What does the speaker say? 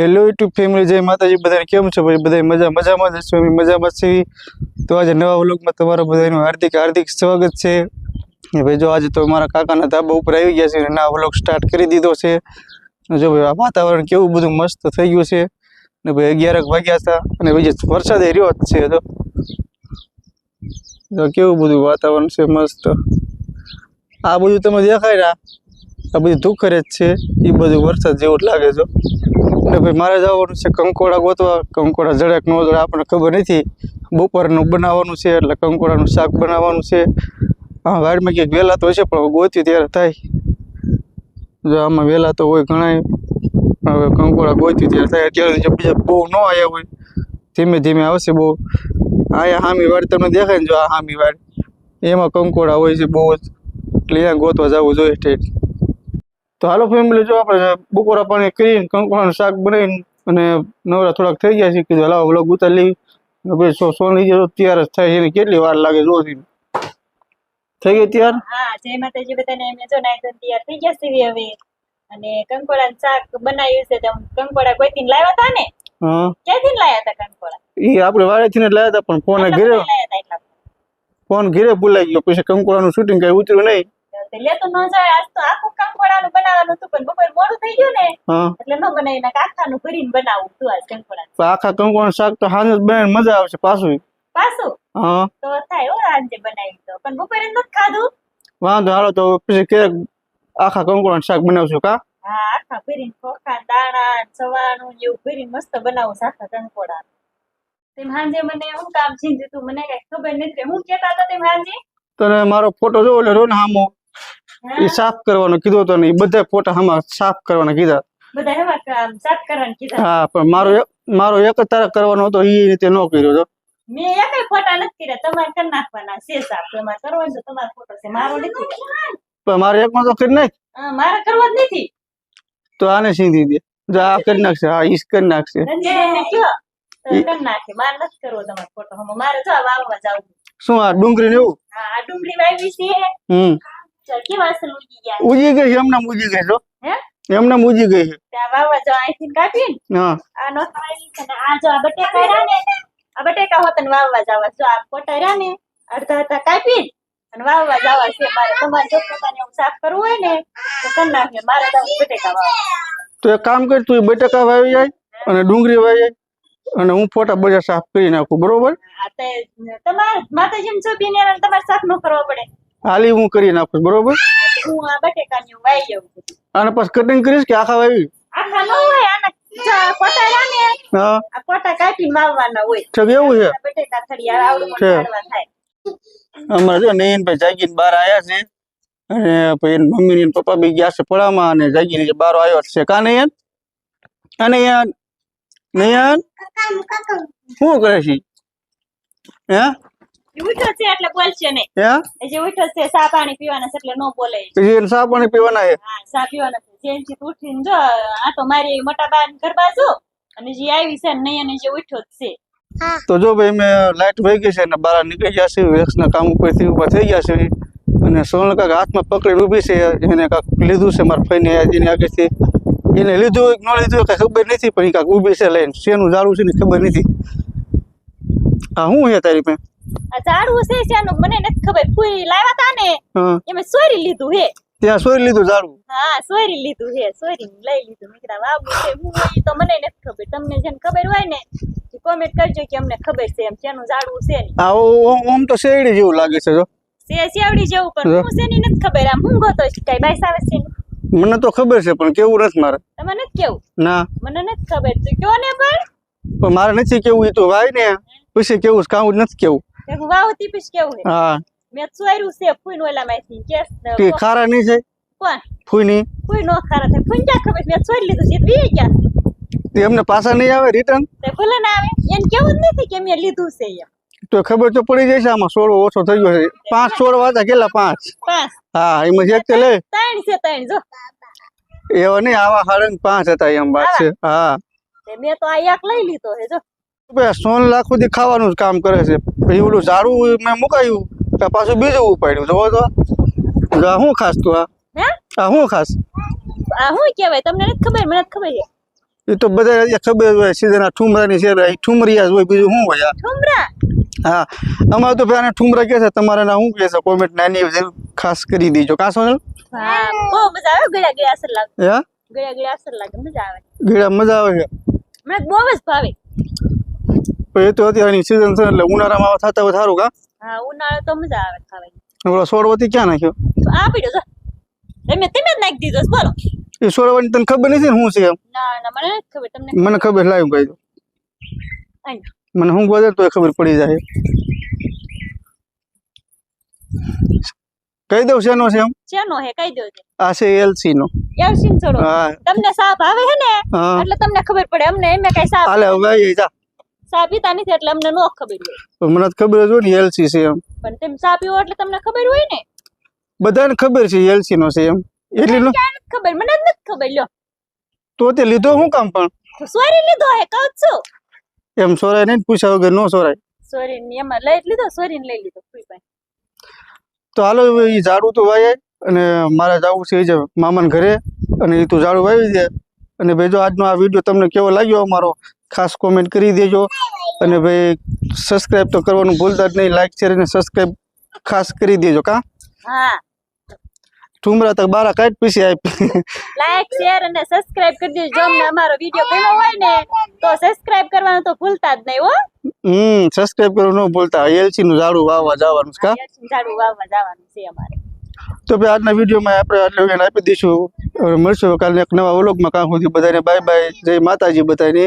Hello YouTube family જય માતાજી, બધાને કેમ છો? ભાઈ બધા મજા મજામાં જ છો મજામાં છે તો આજે નવા વ્લોગમાં તમારા બધાનું હાર્દિક હાર્દિક સ્વાગત છે. ને ભાઈ જો આજે તો મારા કાકાના ધાબા ઉપર આવી ગયા છે અને નવા વ્લોગ સ્ટાર્ટ કરી દીધો છે. જો ભાઈ આ વાતાવરણ કેવું બધું મસ્ત થઈ ગયું છે. ને ભાઈ અગિયારક વાગ્યા હતા અને ભાઈ વરસાદ રહ્યો જ છે તો. કેવું બધું વાતાવરણ છે મસ્ત. આ બધું તમે દેખાય આ બધું ધુખર જ છે. એ બધું વરસાદ જેવું જ લાગે છે. એટલે ભાઈ, મારે જવાનું છે કંકોડા ગોતવા. કંકોડા જડક ન જડે આપણને ખબર નથી. બપોરનું બનાવવાનું છે એટલે કંકોડાનું શાક બનાવવાનું છે. હા, વાડમાં ક્યાંક વહેલા તો હશે, પણ ગોત્યું ત્યારે થાય. જો આમાં વહેલા તો હોય ઘણા હવે કંકોડા ગોત્યું ત્યારે થાય. અત્યારે બીજા બહુ ન આવ્યા હોય, ધીમે ધીમે આવશે બહુ. આયા હામી વાડ તમને દેખાય ને જો આ હામી વાડ. એમાં કંકોડા હોય છે બહુ જ. એટલે અહીંયા ગોતવા જવું જોઈએ ઠેઠ તો હાલો ફેમિલી જો આપણે બપોરા પાણી કરીને કંકોળાનું શાક બનાવીને અને નવરા થોડાક થઈ ગયા છે કીધું હલાવો વ્લોગ ઉતારી લઈ ભાઈ સો લઈ જાય તૈયાર જ થાય છે કેટલી વાર લાગે જો થઈ ગઈ તૈયાર? હા જય માતાજી બધાને એમ જો નાઈ ધોઈને તૈયાર થઈ ગયા છે હવે. અને કંકોડા શાક બનાવ્યું છે તો કંકોડા કોઈથી લાવ્યા હતા ને? હા. ક્યાંથી લાવ્યા હતા કંકોળા એ આપણે વાડેથી જ લાવ્યા હતા પણ ફોન ઘરે ફોન ઘરે ભૂલાઈ ગયો પછી કંકોળાનું શૂટિંગ કઈ ઉતર્યું નહીં. તો લેતો ન જાય આજ તો આખું કંકોડાનું બનાવવાનું હતું પણ બપોર મોડું થઈ ગયું ને એટલે ન બનાવી નાખ આખાનું ભરીને બનાવું તું આજ કંકોડા આખા કંકોડા શાક તો હાજર બનાવીને મજા આવશે પાછું. પાછું? હા. તો થાય હો આજે બનાવી તો. પણ બપોરે ન ખાધું? વાંધો હાલો તો પછી કે આખા કંકોડા શાક બનાવશું કા? હા આખા ભરીને ખોખા દાણા સવાણું એવું ભરીને મસ્ત બનાવું આખા કંકોડા તેમ હાંજે મને હું કામ છીંધ્યું તું મને કઈ ખબર નથી હું કેતા હતા તેમ હાંજે? તને મારો ફોટો જોવો એટલે રો ને હામો. એ સાફ કરવાનો કીધો તો ને એ બધા ફોટા આમાં સાફ કરવાના કીધા. બધા એવા કામ સાફ કરવાનું કીધા? હા પણ મારો મારો એક જ તારે કરવાનો હતો એ રીતે ન કર્યો હતો મેં એકેય ફોટા નથી કર્યા તમારે કરી નાખવાના. છે સાફ તમારે કરવાનો છે તમારો ફોટો છે મારો નથી પણ મારે એકમાં તો કરી નાખ. મારે કરવો જ નથી. તો આને સીધી દે. જો આ કરી નાખશે હા ઈસ કરી નાખશે. રંજીતને કયો તો કરી નાખે. મારે નથી કરવો તમારો ફોટો. મારે જો વાવવા જાવું. શું આ ડુંગળી ને એવું? હા આ ડુંગળી વાવી છે. હમ. ઉજી ગઈ છે એમનામ ઉજી ગઈ છો હે? એમનામ ઉજી ગઈ છે. વાવવા જો અહીંથી કાપી હા. આ નો છે ને આ જો આ બટેકા રહ્યા ને આ બટેકા હોત ને વાવવા જવા જો આ રહ્યા ને અડધા અડધા કાપી અને વાવવા જવા છે મારે. તમારે જો પોતાને હું સાફ કરવું હોય ને તો કરી નાખે મારે તો બટેકા વાવવા. તો એક કામ કર તું બટેકા વાવી જાય અને ડુંગળી વાવી જાય અને હું ફોટા બધા સાફ કરી નાખું બરોબર? તમારે માતાજી છો બેન તમારે સાફ ન કરવો હાલી હું કરી નાખું બરોબર? હું આ બટેકા વાઈ જાઉં અને પછી કટિંગ કરીશ કે આખા વાવી આખા ન હોય આના ને. હા. આ હોય. એવું છે? બટેકા થડી આવડું ઝાડવા થાય. અમારે જો નયનભાઈ જાગીને બહાર આવ્યા છે. અને પછી મમ્મી ને પપ્પા બી ગયા છે પડામાં અને જાગીને જે બહાર આવ્યો છે. કા નયન અને નયન શું કરે છે? હે? છે એટલે બોલશે નહીં. હે? એ જે ઉઠ્યો છે ચા પાણી પીવાના છે એટલે ન બોલે પાણી પીવાના હા પીવાના છે. જો આ તો મારી મોટા બાન ઘર બાજુ અને જે આવી છે નહીં અને જે ઉઠ્યો જ છે. તો જો ભાઈ મેં લાઈટ વહી ગઈ છે અને બહાર નીકળી ગયા છે વેક્સના કામ ઉપરથી ઉપર થઈ ગયા છે. અને સોનલ કાંક હાથમાં પકડી ઊભી છે એને કાંક લીધું છે મારા ફઈને એની આગળથી. એને લીધું ન લીધું કાંઈ ખબર નથી પણ એ કાંક ઊભી છે લઈને. શેનું ઝાડું છે ને ખબર નથી. હા હું છે તારી પાસે? આ ઝાડવું છે શાનું? મને નથી ખબર. ફૂઈ લાવ્યા તા ને એમાં સોરી લીધું હે. ત્યાં સોરી લીધું ઝાડવું? હા સોરી લીધું હે. સોરી લઈ લીધું. મેં કીધું વાવું છે હું તો મને નથી ખબર. તમને જેને ખબર હોય ને કોમેન્ટ કરજો કે અમને ખબર છે એમ શેનું ઝાડવું છે ઓ- ઓમ તો શેરડી જેવું લાગે છે જો. શેવડી જેવું પણ હું છે નથી ખબર? આમ હું ગોતો કઈ બાઈસ આવે છે મને તો ખબર છે પણ કેવું રસ મારે. તમને નથી કેવું? ના. મને નથી ખબર. તો કયો ને પણ? પણ મારે નથી કેવું એ તો ભાઈ ને. પછી કેવું કાઉ નથી કેવું. વાવ તી કેવું હે હા. મેં ચોર્યું છે ફૂઈન ઓલા માંથી કેસ કે ખારા નહીં છે? કોણ? ફૂઈની? ફૂઈ નો ખારા તે ફૂઈન જા ખબર? મે ચોરી લીધું છે વી ગયા તે એમને પાછા નહીં આવે રિટર્ન તે ભલે ના આવે. એને કેવું જ નથી કે મેં લીધું છે એમ. તો ખબર તો પડી છે આમાં સોળો ઓછો થઈ ગયો છે. પાંચ સોળ વાતા કેટલા પાંચ? હા એમાં એક તે લે. ત્રણ છે ત્રણ જો. એવો નહીં આવા હાડન પાંચ હતા એમ વાત છે. હા. મેં તો આ એક લઈ લીધો હે જો. સોન લાખ સુધી ખાવાનું જ કામ કરે છે. પછી ઓલું ઝાડું મેં મુકાયું તો પાછું બીજું ઉપાડ્યું જોવો તો. આ શું ખાસ તું આ? આ શું ખાસ? આ શું કહેવાય? તમને નથી ખબર? મને નથી ખબર છે એ તો બધા ખબર હોય સીઝન આ ઠુમરાની છે ઠુમરિયા જ હોય બીજું શું હોય ઠુમરા? હા અમારે તો ભાઈ ઠુમરા કે છે તમારે ના શું કહે છે? કોમેન્ટ નાની ખાસ કરી દીજો. કાં સોનલ? હા બહુ મજા આવે ગળા ગળા અસર લાગે. હા? ગળા ગળા અસર લાગે મજા આવે. ગળા મજા આવે છે. મને બહુ જ ભાવે. એ તો અત્યારની સિઝન છે એટલે ઉનાળામાં આવા થતા હોય સારું કા? હા ઉનાળો તો મજા આવે ખાવાની. ઓલા સોળવતી ક્યાં નાખ્યો? આ પીડો જો. તમે તમે જ નાખી દીધો બોલો. એ સોળવાની તને ખબર નથી ને શું છે એમ? ના ના મને ખબર તમને મને ખબર. લાવ્યું કહી દો મને હું બોલે તો ખબર પડી જાય. કહી દઉં શેનો છે એમ? શેનો હે કહી દો છે આ છે એલસી નો એલસી છોડો તમને સા આવે હે ને? એટલે તમને ખબર પડે અમને એમે કઈ સાફ હાલે હવે જા. સા પીતા નથી એટલે અમને નો ખબર હોય. મને ખબર જ હોય ને એલસી છે એમ. પણ તેમ સા એટલે તમને ખબર હોય ને? બધાને ખબર છે એલસી નો છે એમ. એટલે નો ખબર મને જ નથી ખબર લ્યો. તો તે લીધો શું કામ પણ? સોરી લીધો હે કહું છું. એમ સોરાય નહીં પૂછ્યા વગર નો સોરાય. સોરી ને એમાં લઈ લીધો સોરી ને લઈ લીધો તો હાલો એ ઝાડું તો વાય અને મારે જવું છે એ જ મામાને ઘરે. અને એ તો ઝાડું વાવી દે. અને ભાઈ જો આજનો આ વીડિયો તમને કેવો લાગ્યો અમારો? ખાસ કોમેન્ટ કરી દેજો. અને ભાઈ સબસ્ક્રાઈબ તો કરવાનું ભૂલતા જ નહીં. લાઈક શેર અને સબસ્ક્રાઈબ ખાસ કરી દેજો કા? હા. ઠુમરા તક બારા કાઢ પીસી આપી લાઈક શેર અને સબસ્ક્રાઇબ કરી દેજો. જો અમને અમારો વીડિયો ગમ્યો હોય ને તો સબસ્ક્રાઇબ કરવાનું તો ભૂલતા જ નહીં હો. હમ સબસ્ક્રાઈબ કરવાનું ન ભૂલતા. એલસી નું ઝાડું વાવવા જવાનું છે કા? ઝાડુ વાવવા જવાનું છે અમારે. તો ભાઈ આજના વિડીયોમાં આપણે આટલું જ્ઞાન આપી દઈશું. હવે મળશું કાલે એક નવા વ્લોગમાં કાં સુધી બધાને બાય બાય જય માતાજી બધાને.